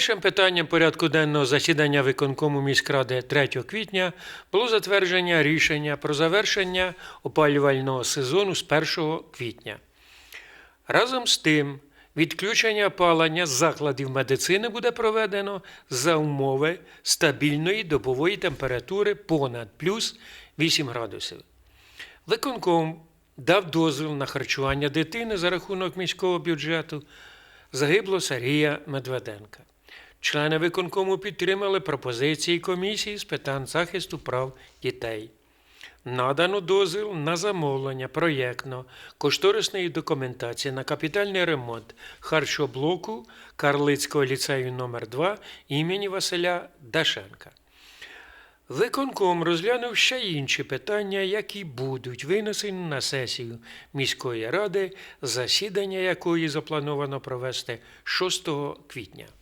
Першим питанням порядку денного засідання виконкому міськради 3 квітня було затвердження рішення про завершення опалювального сезону з 1 квітня. Разом з тим, відключення опалення закладів медицини буде проведено за умови стабільної добової температури понад плюс 8 градусів. Виконком дав дозвіл на харчування дитини за рахунок міського бюджету загиблого Сергія Медведенка. Члени виконкому підтримали пропозиції комісії з питань захисту прав дітей. Надано дозвіл на замовлення проєктно-кошторисної документації на капітальний ремонт харчоблоку Карлицького ліцею номер 2 імені Василя Дашенка. Виконком розглянув ще інші питання, які будуть винесені на сесію міської ради, засідання якої заплановано провести 6 квітня.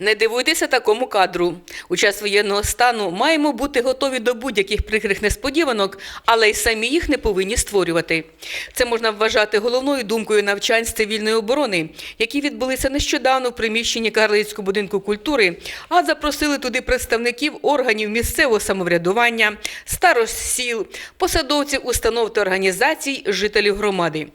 Не дивуйтеся такому кадру. У час воєнного стану маємо бути готові до будь-яких прикрих несподіванок, але й самі їх не повинні створювати. Це можна вважати головною думкою навчань з цивільної оборони, які відбулися нещодавно в приміщенні Карлицького будинку культури, а запросили туди представників органів місцевого самоврядування, старост сіл, посадовців установ та організацій, жителів громади.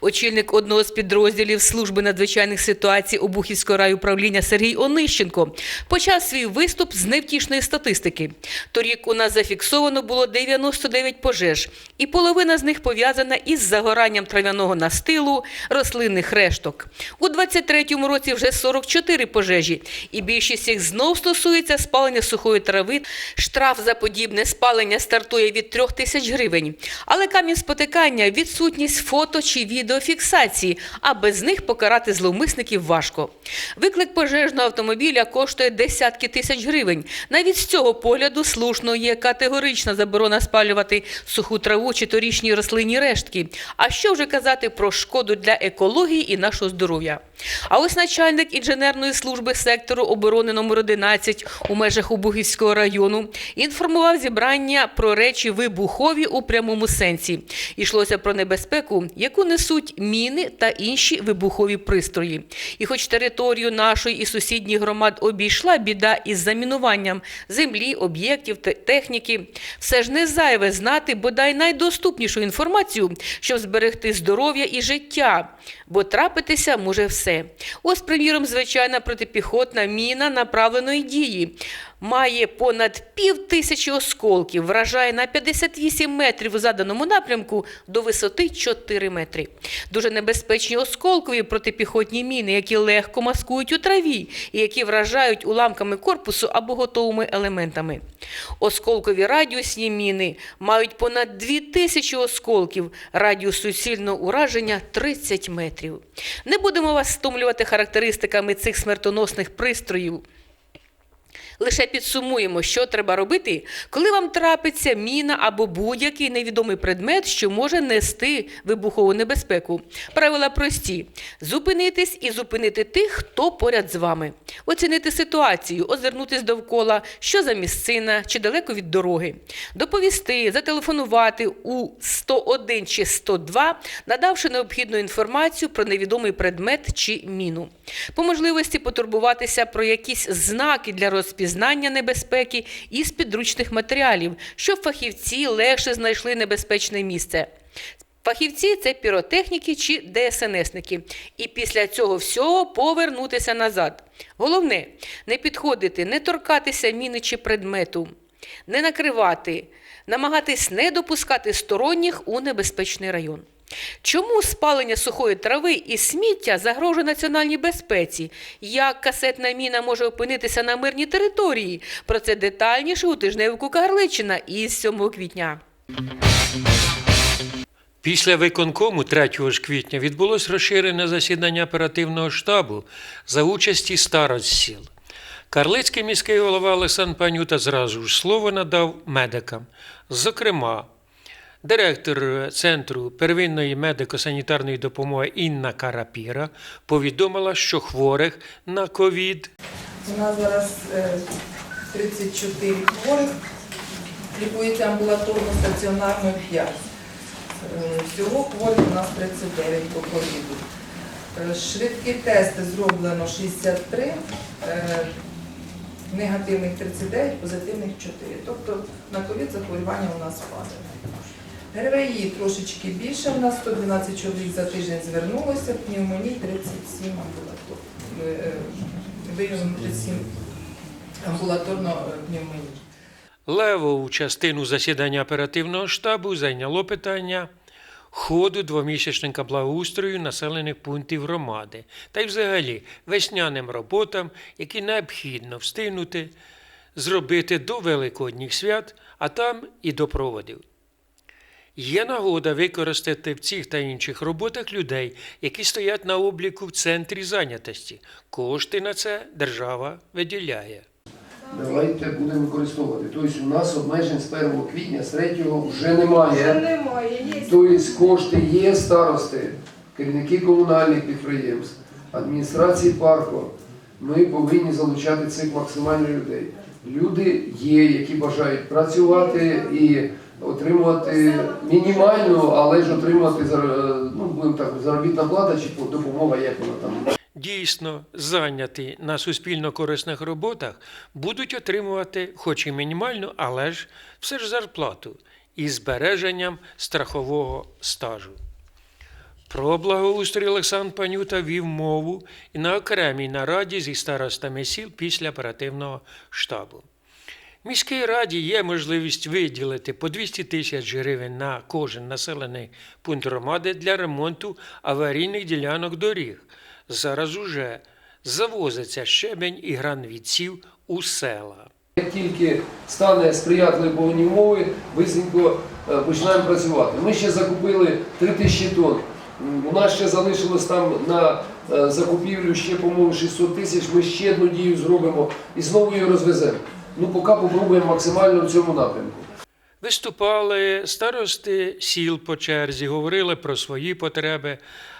Очільник одного з підрозділів служби надзвичайних ситуацій Обухівського райуправління Сергій Онищенко почав свій виступ з невтішної статистики. Торік у нас зафіксовано було 99 пожеж, і половина з них пов'язана із загоранням трав'яного настилу, рослинних решток. У 23-му році вже 44 пожежі, і більшість їх знов стосується спалення сухої трави. Штраф за подібне спалення стартує від 3 тисяч гривень. Але камінь спотикання відсутність фото чи відеофіксації, а без них покарати зловмисників важко. Виклик пожежного автомобіля коштує десятки тисяч гривень. Навіть з цього погляду слушно є категорична заборона спалювати суху траву чи торічні рослинні рештки. А що вже казати про шкоду для екології і нашого здоров'я? А ось начальник інженерної служби сектору оборони номер 11 у межах Обухівського району інформував зібрання про речі вибухові у прямому сенсі. Йшлося про небезпеку, яку несуть міни та інші вибухові пристрої. І хоч територію нашої і сусідніх громад обійшла біда із замінуванням землі, об'єктів та техніки, все ж не зайве знати бодай найдоступнішу інформацію, щоб зберегти здоров'я і життя, бо трапитися може все. Ось, приміром, звичайна протипіхотна міна направленої дії. Має понад пів тисячі осколків, вражає на 58 метрів у заданому напрямку до висоти 4 метри. Дуже небезпечні осколкові протипіхотні міни, які легко маскують у траві і які вражають уламками корпусу або готовими елементами. Осколкові радіусні міни мають понад 2000 осколків, радіус суцільного ураження 30 метрів. Не будемо вас стомлювати характеристиками цих смертоносних пристроїв. Лише підсумуємо, що треба робити, коли вам трапиться міна або будь-який невідомий предмет, що може нести вибухову небезпеку. Правила прості: зупинитись і зупинити тих, хто поряд з вами, оцінити ситуацію, озирнутись довкола, що за місцина чи далеко від дороги, доповісти, зателефонувати у 101 чи 102, надавши необхідну інформацію про невідомий предмет чи міну. По можливості потурбуватися про якісь знаки для розпізнання небезпеки із підручних матеріалів, щоб фахівці легше знайшли небезпечне місце. Фахівці це піротехніки чи ДСНСники. І після цього всього повернутися назад. Головне не підходити, не торкатися міни чи предмету, не накривати, намагатись не допускати сторонніх у небезпечний район. Чому спалення сухої трави і сміття загрожує національній безпеці? Як касетна міна може опинитися на мирній території? Про це детальніше у тижневику Карличина із 7 квітня. Після виконкому 3 ж квітня відбулось розширене засідання оперативного штабу за участі старост сіл. Карлицький міський голова Олександр Панюта зразу ж слово надав медикам. Зокрема, директор Центру первинної медико-санітарної допомоги Інна Карапіра повідомила, що хворих на ковід У нас зараз е, 34 хворих, лікується амбулаторно стаціонарно 5. Е, Всього хворих у нас 39 по ковіду. Е, Швидкі тести зроблено 63, е, негативних 39, позитивних 4. Тобто на ковід захворювання у нас падає. ГРВІ трошечки більше, у нас 112 чоловік за тиждень звернулося, пневмоній 37 амбулаторно. Е, Виявлено 37 амбулаторно е. Левову частину засідання оперативного штабу зайняло питання ходу двомісячника благоустрою населених пунктів громади та й взагалі весняним роботам, які необхідно встигнути зробити до Великодніх свят, а там і до проводів. Є нагода використати в цих та інших роботах людей, які стоять на обліку в центрі зайнятості. Кошти на це держава виділяє. Давайте будемо використовувати. Тобто у нас обмежень з 1 квітня, з 3 вже немає. немає, є. Тобто кошти є старости, керівники комунальних підприємств, адміністрації парку. Ми повинні залучати цих максимально людей. Люди є, які бажають працювати і отримувати мінімальну, але ж отримувати ну, будемо так, заробітна плата чи допомога, як вона там. Дійсно, зайняті на суспільно корисних роботах будуть отримувати, хоч і мінімальну, але ж все ж зарплату із збереженням страхового стажу. Про благоустрій Олександр Панюта вів мову і на окремій нараді зі старостами сіл після оперативного штабу. Міській раді є можливість виділити по 200 тисяч гривень на кожен населений пункт громади для ремонту аварійних ділянок доріг. Зараз уже завозиться щебень і гранвідців у села. Як тільки стане сприятливі погодні умови, бисенько е, починаємо працювати. Ми ще закупили 3 тисячі тонн. У нас ще залишилось там на е, закупівлю ще, по-моєму, 600 тисяч. Ми ще одну дію зробимо і знову її розвеземо. Ну, поки попробуємо максимально в цьому напрямку. Виступали старости сіл по черзі, говорили про свої потреби,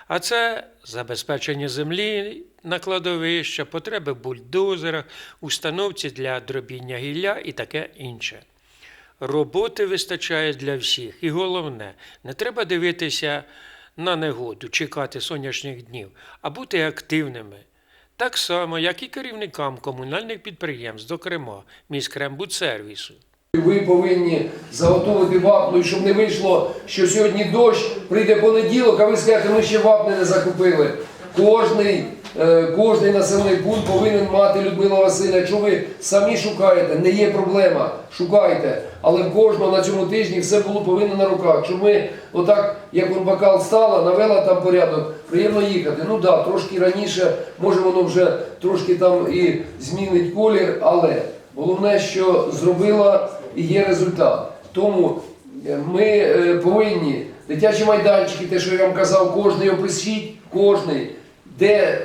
а це забезпечення землі на кладовища, потреби в бульдозерах, установці для дробіння гілля і таке інше. Роботи вистачає для всіх. І головне, не треба дивитися на негоду, чекати сонячних днів, а бути активними. Так само, як і керівникам комунальних підприємств, зокрема міськрембудсервісу. Ви повинні заготовити вапну, і щоб не вийшло, що сьогодні дощ, прийде понеділок, а ви скажете, ми ще вапни не закупили. Кожний, кожний населений пункт повинен мати Людмила Васильівна. Якщо ви самі шукаєте, не є проблема, шукайте. Але в кожного на цьому тижні все було повинно на руках. Щоб ми отак, як Урбакал стала, навела там порядок, приємно їхати. Ну так, да, трошки раніше, може воно вже трошки там і змінить колір, але головне, що зробила і є результат. Тому е, ми е, повинні дитячі майданчики, те, що я вам казав, кожний опишіть, кожний, де е,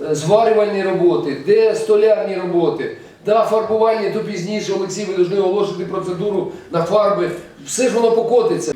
зварювальні роботи, де столярні роботи, да, фарбування, то пізніше Олексій, ви повинні оголошити процедуру на фарби. Все ж воно покотиться.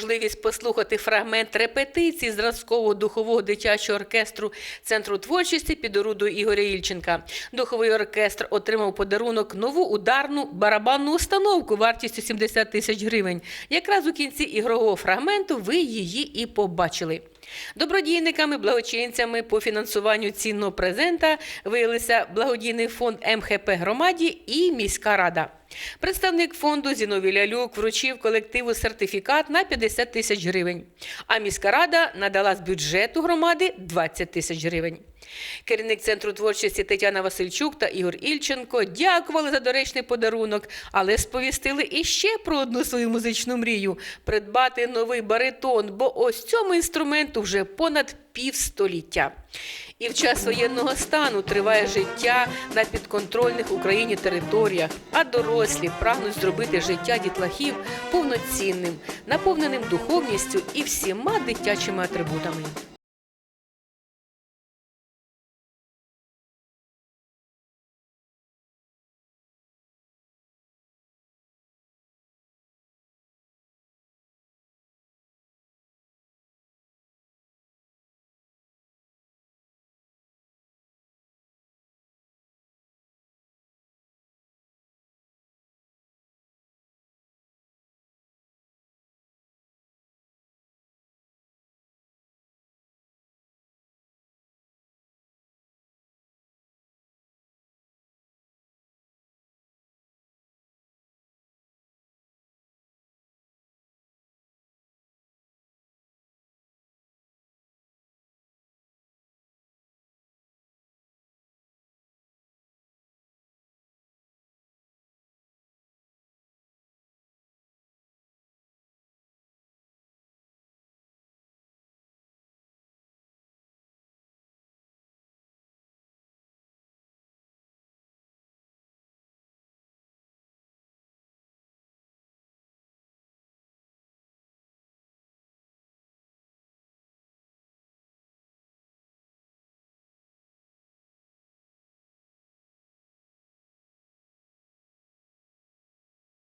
Можливість послухати фрагмент репетиції зразкового духового дитячого оркестру Центру творчості під орудою Ігоря Ільченка. Духовий оркестр отримав подарунок нову ударну барабанну установку вартістю 70 тисяч гривень. Якраз у кінці ігрового фрагменту ви її і побачили. Добродійниками, благочинцями по фінансуванню цінного презента виявилися благодійний фонд МХП громаді і міська рада. Представник фонду Зіновій Лялюк вручив колективу сертифікат на 50 тисяч гривень, а міська рада надала з бюджету громади 20 тисяч гривень. Керівник центру творчості Тетяна Васильчук та Ігор Ільченко дякували за доречний подарунок, але сповістили іще про одну свою музичну мрію придбати новий баритон, бо ось цьому інструменту вже понад півстоліття. І в час воєнного стану триває життя на підконтрольних Україні територіях, а дорослі прагнуть зробити життя дітлахів повноцінним, наповненим духовністю і всіма дитячими атрибутами.